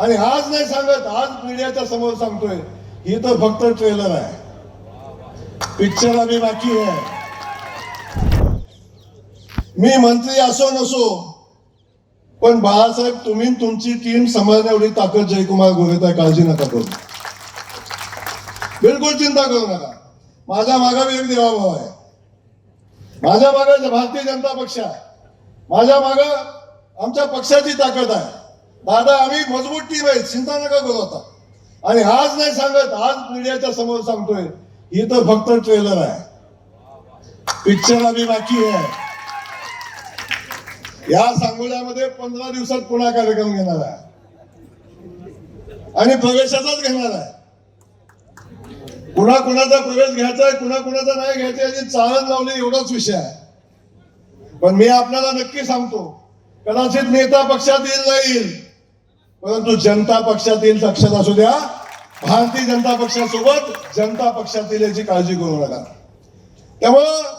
आणि आज नाही सांगत आज मीडियाच्या समोर सांगतोय ही तर फक्त ट्रेलर आहे. पिक्चर आम्ही बाकी आहे. मी मंत्री असो नसो पण बाळासाहेब तुम्ही तुमची टीम सांभाळण्या एवढी ताकद जयकुमार गोरेत आहे काळजी नका करू. बिलकुल चिंता करू नका. माझ्या मागे एक देवाभाव आहे. माझ्या मागे भारतीय जनता पक्ष आहे. माझ्या मागे आमच्या पक्षाची ताकद आहे. दादा आम्ही मजबूत टीम आहे चिंता नका करू आता. आणि आज नाही सांगत आज मीडियाच्या समोर सांगतोय ही तर फक्त ट्रेलर आहे. पिक्चर आम्ही बाकी आहे. या सांगोल्यामध्ये पंधरा दिवसात पुन्हा कार्यक्रम घेणार आहे. आणि प्रवेशाचाच घेणार आहे. कुणा कुणाचा प्रवेश घ्यायचा आहे कुणा कुणाचा नाही घ्यायचा याची चाळण लावली एवढाच विषय आहे. पण मी आपल्याला नक्की सांगतो कदाचित नेता पक्षात येईल नाही परंतु जनता पक्षातील लक्षात असू द्या. भारतीय जनता पक्षासोबत जनता पक्षातील याची काळजी करू नका. त्यामुळं